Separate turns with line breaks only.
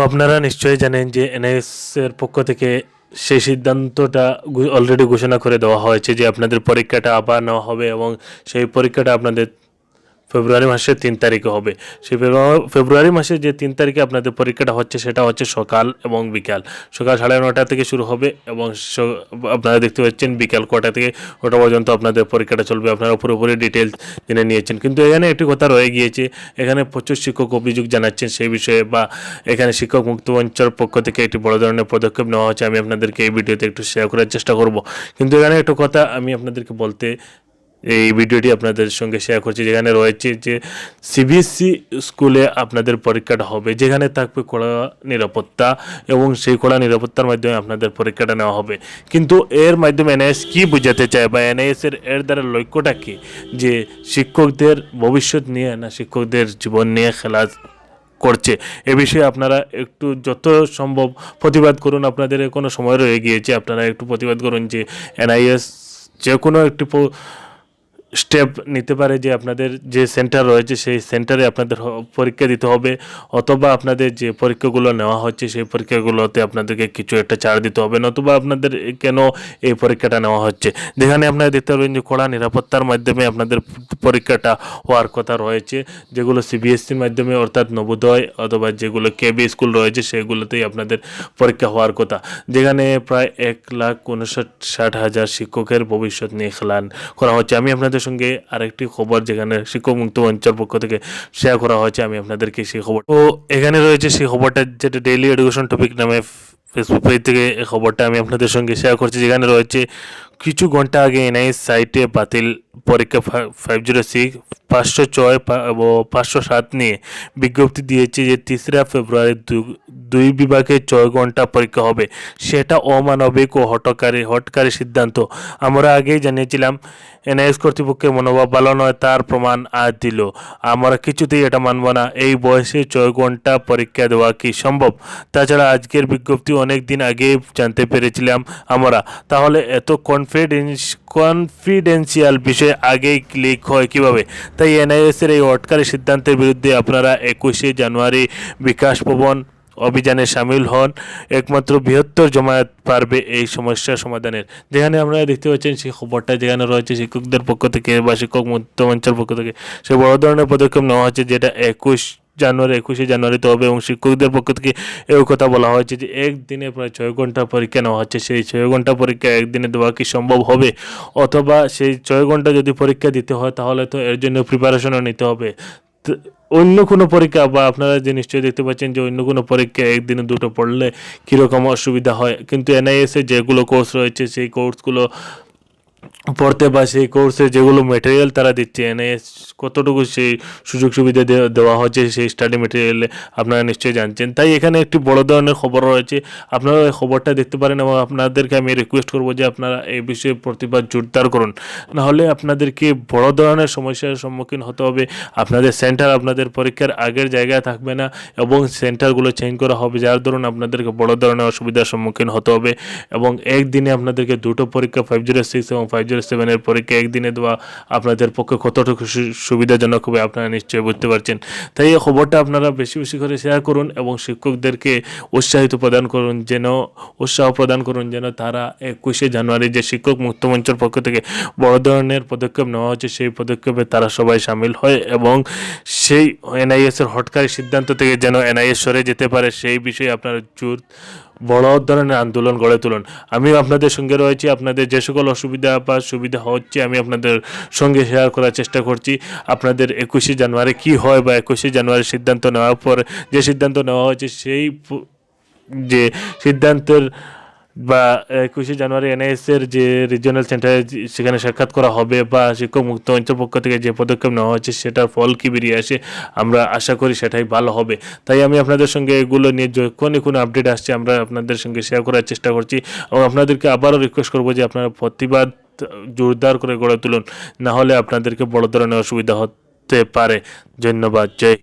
আপনারা নিশ্চয়ই জানেন যে এনআইএস এর পক্ষ থেকে সেই সিদ্ধান্তটা অলরেডি ঘোষণা করে দেওয়া হয়েছে যে আপনাদের পরীক্ষাটা আবার নেওয়া হবে এবং সেই পরীক্ষাটা আপনাদের ফেব্রুয়ারি মাসের তিন তারিখে হবে। সেই ফেব্রুয়ারি- ফেব্রুয়ারি মাসে যে তিন তারিখে আপনাদের পরীক্ষাটা হচ্ছে, সেটা হচ্ছে সকাল এবং বিকাল। সকাল সাড়ে নটা থেকে শুরু হবে এবং আপনারা দেখতে পাচ্ছেন বিকাল কটা থেকে ওটা পর্যন্ত আপনাদের পরীক্ষাটা চলবে। আপনারা পুরোপুরি ডিটেলস জেনে নিয়েছেন। কিন্তু এখানে একটি কথা রয়ে গিয়েছে, এখানে প্রচুর শিক্ষক অভিযোগ জানাচ্ছেন সেই বিষয়ে বা এখানে শিক্ষক মুক্ত মঞ্চের পক্ষ থেকে একটি বড় ধরনের পদক্ষেপ নেওয়া হচ্ছে আমি আপনাদেরকে এই ভিডিওতে একটু শেয়ার করার চেষ্টা করব। কিন্তু এখানে একটা কথা আমি আপনাদেরকে বলতে এই ভিডিওটি আপনাদের সঙ্গে শেয়ার করছি, যেখানে রয়েছে যে সিবিএসসি স্কুলে আপনাদের পরীক্ষাটা হবে, যেখানে থাকবে কড়া নিরাপত্তা এবং সেই কড়া নিরাপত্তার মাধ্যমে আপনাদের পরীক্ষাটা নেওয়া হবে। কিন্তু এর মাধ্যমে এনআইএস কী বোঝাতে চায় বা এনআইএস এর দ্বারা লক্ষ্যটা কী? যে শিক্ষকদের ভবিষ্যৎ নিয়ে না শিক্ষকদের জীবন নিয়ে খেলা করছে। এ বিষয়ে আপনারা একটু যত সম্ভব প্রতিবাদ করুন। আপনাদের কোনো সময় রয়ে গিয়েছে, আপনারা একটু প্রতিবাদ করুন যে এনআইএস যে কোনো একটি স্টেপ নিতে পারে যে আপনাদের যে সেন্টার রয়েছে, সেই সেন্টারে আপনাদের পরীক্ষা দিতে হবে, অথবা আপনাদের যে পরীক্ষাগুলো নেওয়া হচ্ছে, সেই পরীক্ষাগুলোতে আপনাদেরকে কিছু একটা ছাড় দিতে হবে, নতুবা আপনাদের কেন এই পরীক্ষাটা নেওয়া হচ্ছে? যেখানে আপনারা দেখতে পারবেন যে কড়া নিরাপত্তার মাধ্যমে আপনাদের পরীক্ষাটা হওয়ার কথা রয়েছে, যেগুলো সিবিএসসির মাধ্যমে অর্থাৎ নবোদয় অথবা যেগুলো কেবি স্কুল রয়েছে, সেগুলোতেই আপনাদের পরীক্ষা হওয়ার কথা। যেখানে প্রায় এক লাখ উনষাট ষাট হাজার শিক্ষকের ভবিষ্যৎ নিয়ে খেলান করা হচ্ছে। আমি আপনাদের সঙ্গে আরেকটি খবর যেখানে শিক্ষক মুক্ত মঞ্চের পক্ষ থেকে শেয়ার করা হয়েছে, আমি আপনাদেরকে সেই খবর ও এখানে রয়েছে সেই খবরটা যেটা ডেইলি এডুকেশন টপিক নামে ফেসবুক পেজ থেকে এই খবরটা আমি আপনাদের সঙ্গে শেয়ার করছি, যেখানে রয়েছে কিছু ঘণ্টা আগে এনআইএস সাইটে বাতিল পরীক্ষা ফাইভ জিরো সিক্স, পাঁচশো ছয় ও পাঁচশো সাত নিয়ে বিজ্ঞপ্তি দিয়েছে যে তিসরা ফেব্রুয়ারি দুই বিভাগে ছয় ঘণ্টা পরীক্ষা হবে। সেটা অমানবিক ও হটকারী হটকারী সিদ্ধান্ত। আমরা আগেই জানিয়েছিলাম এনআইএস কর্তৃপক্ষের মনোভাব ভালো নয়, তার প্রমাণ আজ দিল। আমরা কিছুতেই এটা মানব না, এই বয়সে ছয় ঘণ্টা পরীক্ষা দেওয়া কি সম্ভব? তাছাড়া আজকের বিজ্ঞপ্তি অনেক দিন আগেই জানতে পেরেছিলাম আমরা। তাহলে এত কনফিডেন্স কনফিডেন্সিয়াল বিষয়ে আগেই ক্লিক হয় কীভাবে? তাই এনআইএস এর এই হটকারী সিদ্ধান্তের বিরুদ্ধে আপনারা একুশে জানুয়ারি বিকাশ ভবন অভিযানে সামিল হন। একমাত্র বৃহত্তর জমায়েত পারবে এই সমস্যা সমাধানের। যেখানে আপনারা দেখতে পাচ্ছেন সেই খবরটা যেখানে রয়েছে শিক্ষকদের পক্ষ থেকে বা শিক্ষক মুক্ত মঞ্চের পক্ষ থেকে। সে বড় ধরনের পদক্ষেপ নেওয়া হচ্ছে যেটা একুশ জানুয়ারি, একুশে জানুয়ারিতে হবে এবং শিক্ষকদের পক্ষ থেকে এই কথা বলা হয়েছে যে একদিনে প্রায় ছয় ঘণ্টা পরীক্ষা নেওয়া হচ্ছে। সেই ছয় ঘণ্টা পরীক্ষা একদিনে দেওয়া কি সম্ভব হবে? অথবা সেই ছয় ঘণ্টা যদি পরীক্ষা দিতে হয়, তাহলে তো এর জন্য প্রিপারেশনও নিতে হবে। অন্য কোনো পরীক্ষা বা আপনারা যে নিশ্চয়ই দেখতে পাচ্ছেন যে অন্য কোনো পরীক্ষা একদিনে দুটো পড়লে কীরকম অসুবিধা হয়? কিন্তু এনআইএসে যেগুলো কোর্স রয়েছে, সেই কোর্সগুলো পড়তে বা সেই কোর্সে যেগুলো মেটেরিয়াল তারা দিচ্ছে এনআইএস কতটুকু সেই সুযোগ সুবিধা দেওয়া হচ্ছে, সেই স্টাডি মেটেরিয়ালে আপনারা নিশ্চয়ই জানছেন। তাই এখানে একটি বড় ধরনের খবর রয়েছে। আপনারা এই খবরটা দেখতে পারেন এবং আপনাদেরকে আমি রিকোয়েস্ট করব যে আপনারা এই বিষয়ে প্রতিবাদ জোরদার করুন। নাহলে আপনাদেরকে বড় ধরনের সমস্যার সম্মুখীন হতে হবে। আপনাদের সেন্টার আপনাদের পরীক্ষার আগের জায়গায় থাকবে না এবং সেন্টারগুলো চেঞ্জ করা হবে। যার দরুন আপনাদেরকে বড় ধরনের অসুবিধার সম্মুখীন হতে হবে এবং একদিনে আপনাদেরকে দুটো পরীক্ষা ফাইভ জিরো সিক্স এবং ফাইভ জিরো সেভেনের পরীক্ষা একদিনে দেওয়া আপনাদের পক্ষে কতটুকু সুবিধাজনক হবে আপনারা নিশ্চয়ই বুঝতে পারছেন। তাই এই খবরটা আপনারা বেশি বেশি করে শেয়ার করুন এবং শিক্ষকদেরকে উৎসাহিত প্রদান করুন যেন, উৎসাহ প্রদান করুন যেন তারা একুশে জানুয়ারি যে শিক্ষক মুক্ত মঞ্চের পক্ষ থেকে বড় ধরনের পদক্ষেপ নেওয়া হচ্ছে, সেই পদক্ষেপে তারা সবাই সামিল হয় এবং সেই এনআইএস এর হটকারী সিদ্ধান্ত থেকে যেন এনআইএস সরে যেতে পারে, সেই বিষয়ে আপনারা জোর, বড় ধরনের আন্দোলন গড়ে তুলুন। আমিও আপনাদের সঙ্গে রয়েছি। আপনাদের যে সকল অসুবিধা বা সুবিধা হচ্ছে, আমি আপনাদের সঙ্গে শেয়ার করার চেষ্টা করছি। আপনাদের একুশে জানুয়ারি কি হয় বা একুশে জানুয়ারি সিদ্ধান্ত নেওয়ার পর যে সিদ্ধান্ত নেওয়া হয়েছে, সেই যে সিদ্ধান্তের বা একুশে জানুয়ারি এনএস এর যে রিজিওনাল সেন্টারে সেখানে সাক্ষাৎ করা হবে বা শিক্ষক মুক্ত মঞ্চের পক্ষ থেকে যে পদক্ষেপ নেওয়া হচ্ছে সেটার ফল কি বেরিয়ে আসে, আমরা আশা করি সেটাই ভালো হবে। তাই আমি আপনাদের সঙ্গে এগুলো নিয়ে যখনই কোনো আপডেট আসছে, আমরা আপনাদের সঙ্গে শেয়ার করার চেষ্টা করছি। এবং আপনাদেরকে আবারও রিকোয়েস্ট করব যে আপনারা প্রতিবাদ জোরদার করে গড়ে তুলুন। নাহলে আপনাদেরকে বড় ধরনের অসুবিধা হতে পারে। ধন্যবাদ। জয়